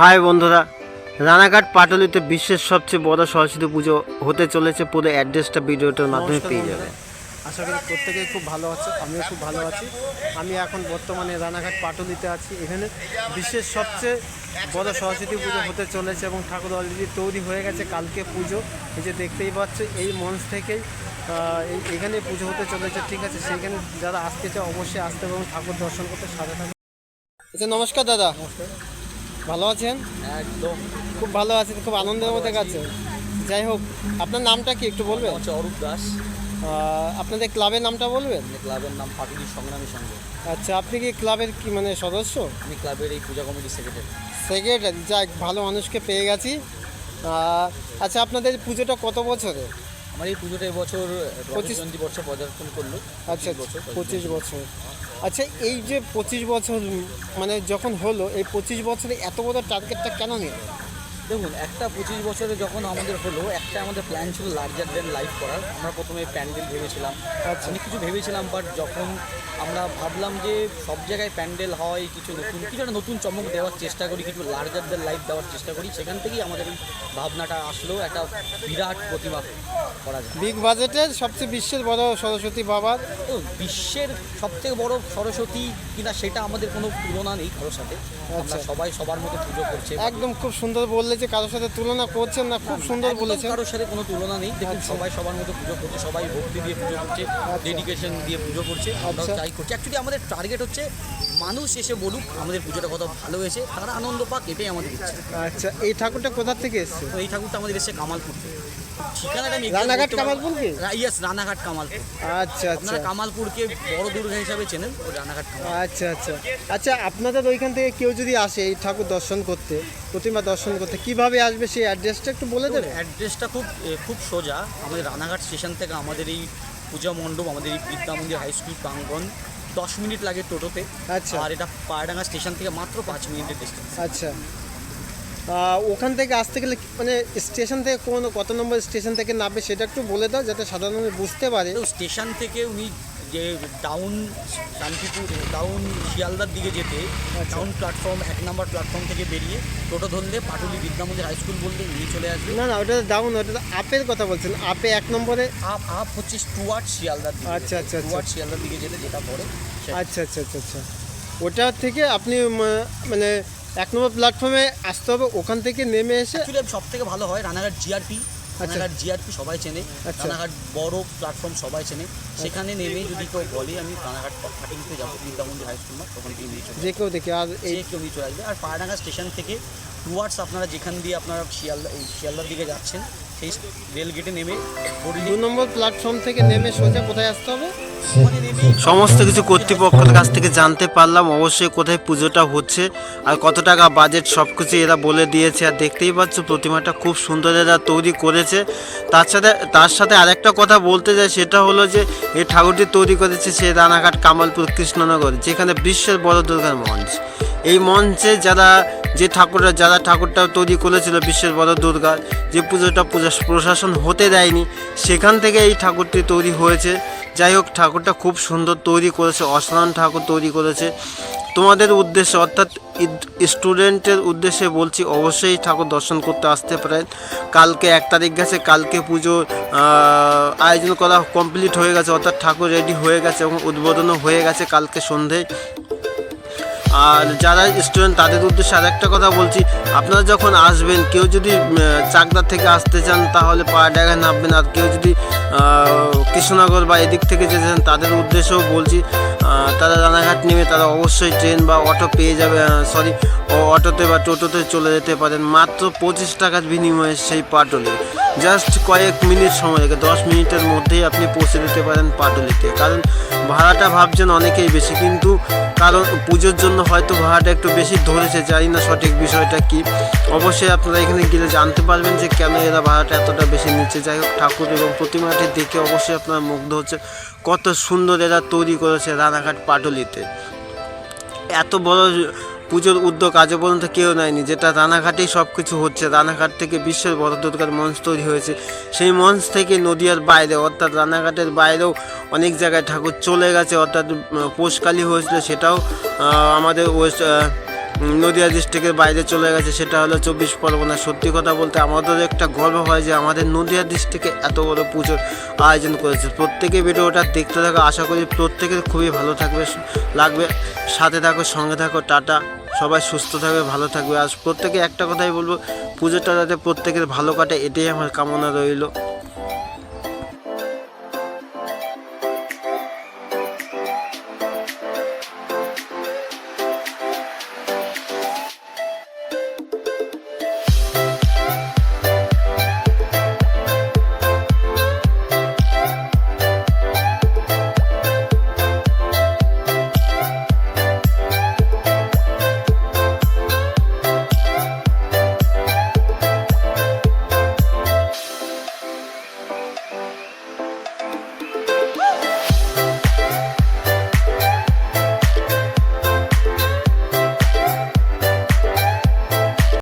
High বন্ধুরা রানাঘাট পাটলিতে বিশ্বের সবচেয়ে বড় সরস্বতী পুজো হতে চলেছে পুরো অ্যাড্রেসটা ভিডিওটার মাধ্যমে পেয়ে। যাবে আশা করি প্রত্যেকেই খুব ভালো আছে আমিও খুব ভালো আছি। আমি এখন বর্তমানে রানাঘাট পাটুলিতে আছি। এখানে বিশ্বের সবচেয়ে বড় সরস্বতী পুজো হতে চলেছে এবং ঠাকুর অলরেডি তৈরি হয়ে গেছে কালকে পুজো। এই যে দেখতেই পাচ্ছ এই মঞ্চ থেকেই এই এখানে পুজো হতে চলেছে ঠিক আছে? সেইখানে যারা আসতে চায় অবশ্যই আসতে এবং ঠাকুর দর্শন করতে সাথে থাকবে আচ্ছা নমস্কার দাদা। ভালো আছেন? একদম। খুব ভালো আছেন খুব আনন্দের মধ্যে গেছে যাই হোক আপনার নামটা কি একটু বলবেন? হচ্ছে অরূপ দাস। আপনাদের ক্লাবের নামটা বলবেন? ক্লাবের নাম পাটুলি সংগ্রামী সংঘ। আচ্ছা আপনি কি ক্লাবের কি মানে সদস্য? আমি ক্লাবের এই পূজা কমিটির সেক্রেটারি সেক্রেটারি যাক ভালো মানুষকে পেয়ে গেছি। আচ্ছা আপনাদের পুজোটা কত বছরে? আমার এই পুজোটা এবছর পঁচিশ- বর্ষে পদার্পণ করল। আচ্ছা বছর, পঁচিশ বছর। আচ্ছা এই যে পঁচিশ বছর মানে যখন হলো, এই পঁচিশ বছরে এত বড় টার্গেটটা কেন নিল দেখুন একটা পঁচিশ বছরে যখন আমাদের হলো একটা আমাদের প্ল্যান ছিল লার্জার দেন লাইফ করার। আমরা প্রথমে প্যান্ডেল ভেবেছিলাম। আচ্ছা। অনেক কিছু ভেবেছিলাম বাট যখন আমরা ভাবলাম যে সব জায়গায় প্যান্ডেল হয় কিছু নতুন কিছু একটা নতুন চমক দেওয়ার চেষ্টা করি কিছু লার্জার দেন লাইফ দেওয়ার চেষ্টা করি সেখান থেকেই আমাদের এই ভাবনাটা আসলো একটা বিরাট প্রতিমা করা যায়। বিগ বাজেটের সবচেয়ে বিশ্বের বড় সরস্বতী বাবার? তো বিশ্বের সবথেকে বড় সরস্বতী কিনা সেটা আমাদের কোনো তুলনা নেই কারোর সাথে। আমরা আচ্ছা। সবাই সবার মতো পুজো করছে। একদম খুব সুন্দর বললে যে কারোর সাথে তুলনা করছেন না খুব সুন্দর বলেছেন। কারোর সাথে কোনো তুলনা নেই। দেখুন আচ্ছা। সবাই সবার মতো পুজো করছে সবাই ভক্তি দিয়ে পুজো করছে ডেডিকেশন দিয়ে পুজো করছে। আমরা আচ্ছা। চাই করছি। অ্যাকচুয়ালি আমাদের টার্গেট হচ্ছে মানুষ এসে বলুক আমাদের পুজোটা কত ভালো হয়েছে তারা আনন্দ পাক এটাই আমাদের ইচ্ছে। আচ্ছা এই ঠাকুরটা কোথা থেকে এসছে? এই ঠাকুরটা আমাদের এসে কামালপুর থেকে। ঠিকানাটা আমি রানাঘাট কামালপুর কি? ইয়েস রানাঘাট কামালপুর। আচ্ছা আচ্ছা। আপনারা কামালপুরকে বড় দুর্গা হিসাবে চেনেন রানাঘাট আচ্ছা আচ্ছা। আচ্ছা আপনাদের ওইখান থেকে কেউ যদি আসে এই ঠাকুর দর্শন করতে প্রতিমা দর্শন করতে কীভাবে আসবে সেই অ্যাড্রেসটা একটু বলে দেবে অ্যাড্রেসটা খুব খুব সোজা। আমাদের রানাঘাট স্টেশন থেকে আমাদের এই পূজা মণ্ডপ আমাদের এই বিদ্যা মন্দির হাই স্কুল প্রাঙ্গন দশ মিনিট লাগে টোটোতে। আচ্ছা। আর এটা পায়ডাঙ্গা স্টেশন থেকে মাত্র পাঁচ মিনিটের ডিস্টেন্স আচ্ছা। ওখান থেকে আসতে গেলে মানে স্টেশন থেকে কোন কত নম্বর স্টেশন থেকে নামবে সেটা একটু বলে দাও যাতে সাধারণ বুঝতে পারে। স্টেশন থেকে উনি যে ডাউন শান্তিপুর ডাউন শিয়ালদার দিকে যেতে আচ্ছা। ডাউন প্ল্যাটফর্ম এক নম্বর প্ল্যাটফর্ম থেকে বেরিয়ে টোটো ধরলে পাটুলি বিদ্যা মন্দির হাই স্কুল বললে নিয়ে চলে আসবে না না ওটা ডাউন ওটা তো আপের কথা বলছেন আপে এক নম্বরে আপ আপ হচ্ছে স্টুয়ার্ট শিয়ালদার দিকে আচ্ছা, আচ্ছা, আচ্ছা। স্টুয়ার্ট শিয়ালদার দিকে যেতে যেটা পড়ে আচ্ছা আচ্ছা আচ্ছা আচ্ছা ওটা থেকে আপনি মানে এক নম্বর প্ল্যাটফর্মে আসতে হবে ওখান থেকে নেমে এসে সব থেকে ভালো হয় রানাঘাট জিআরপি আচ্ছা। রানাঘাট জিআরপি সবাই চেনে আচ্ছা। রানাঘাট বড় প্ল্যাটফর্ম সবাই চেনে। সেখানে নেমে যদি কেউ বলে আমি রানাঘাট ফাটিংতে যাব বিদ্যামন্দির হাই স্কুল তখন চলে যে কেউ দেখে আর এই যে কেউ নিয়ে চলে আসবে। আর পায়রাঙ্গা স্টেশন থেকে টুয়ার্ডস আপনারা যেখান দিয়ে আপনারা শিয়ালদা এই শিয়ালদার দিকে যাচ্ছেন সেই রেল গেটে নেমে দু নম্বর প্ল্যাটফর্ম থেকে নেমে সোজা কোথায় আসতে হবে? সমস্ত কিছু কর্তৃপক্ষের কাছ থেকে জানতে পারলাম, অবশ্যই কোথায় পুজোটা হচ্ছে আর কত টাকা বাজেট সব কিছু এরা বলে দিয়েছে। আর দেখতেই পাচ্ছ, প্রতিমাটা খুব সুন্দর এরা তৈরি করেছে। তার সাথে তার সাথে আরেকটা কথা বলতে চাই, সেটা হলো যে এই ঠাকুরটি তৈরি করেছে সে রানাঘাট কামালপুর কৃষ্ণনগর, যেখানে বিশ্বের বড় দুর্গার মঞ্চ। এই মঞ্চে যারা, যে ঠাকুররা, যারা ঠাকুরটা তৈরি করেছিল বিশ্বের বড় দুর্গা, যে পুজোটা পূজা প্রশাসন হতে দেয়নি, সেখান থেকে এই ঠাকুরটি তৈরি হয়েছে। যাই হোক, ঠাকুরটা খুব সুন্দর তৈরি করেছে, অসাধারণ ঠাকুর তৈরি করেছে। তোমাদের উদ্দেশ্যে, অর্থাৎ স্টুডেন্টের উদ্দেশ্যে বলছি, অবশ্যই ঠাকুর দর্শন করতে আসতে পারেন। কালকে এক তারিখ গেছে, কালকে পুজো আয়োজন করা কমপ্লিট হয়ে গেছে, অর্থাৎ ঠাকুর রেডি হয়ে গেছে এবং উদ্বোধনও হয়ে গেছে কালকে সন্ধে। আর যারা স্টুডেন্ট তাদের উদ্দেশ্যে আর একটা কথা বলছি। আপনারা যখন আসবেন, কেউ যদি চাকদার থেকে আসতে চান, তাহলে পাড়াডাঙ্গায় নামবেন। আর কেউ যদি কৃষ্ণনগর বা এদিক থেকে যেতে চান, তাদের উদ্দেশ্যেও বলছি তারা রানাঘাট নেমে তারা অবশ্যই ট্রেন বা অটো পেয়ে যাবে সরি অটোতে বা টোটোতে চলে যেতে পারেন। মাত্র পঁচিশ টাকার বিনিময়ে সেই পাটলে জাস্ট কয়েক মিনিট সময় লাগে, দশ মিনিটের মধ্যেই আপনি পৌঁছে দিতে পারেন পাটলিতে। কারণ ভাড়াটা ভাবছেন অনেকেই বেশি, কিন্তু কারণ পুজোর জন্য হয়তো ভাড়াটা একটু বেশি ধরেছে, জানি না সঠিক বিষয়টা কি। অবশ্যই আপনারা এখানে গেলে জানতে পারবেন যে কেন এরা ভাড়াটা এতটা বেশি নিচ্ছে। যাই হোক, ঠাকুর এবং প্রতিমাটি দেখে অবশ্যই আপনারা মুগ্ধ হচ্ছে। কত সুন্দর এরা তৈরি করেছে রানাঘাট পাটলিতে। এত বড় পুজোর উদ্যোগ আজও পর্যন্ত কেউ নেয়নি। যেটা রানাঘাটেই সব কিছু হচ্ছে। রানাঘাট থেকে বিশ্বের বড় দুর্গার মঞ্চ তৈরি হয়েছে। সেই মঞ্চ থেকে নদিয়ার বাইরে, অর্থাৎ রানাঘাটের বাইরেও অনেক জায়গায় ঠাকুর চলে গেছে। অর্থাৎ পোষকালী হয়েছিল সেটাও আমাদের ওয়েস্ট নদিয়া ডিস্ট্রিক্টের বাইরে চলে গেছে। সেটা হলো চব্বিশ পরগনা। সত্যি কথা বলতে আমাদের একটা গর্ব হয় যে আমাদের নদিয়া ডিস্ট্রিক্টে এত বড় পুজোর আয়োজন করেছে। প্রত্যেকে ভিডিওটা দেখতে থাকো। আশা করি প্রত্যেকের খুবই ভালো থাকবে লাগবে। সাথে থাকো, সঙ্গে থাকো। টাটা। সবাই সুস্থ থাকবে, ভালো থাকবে। আর প্রত্যেকে একটা কথাই বলব, পুজোটা যাতে প্রত্যেকের ভালো কাটে, এটাই আমার কামনা রইল।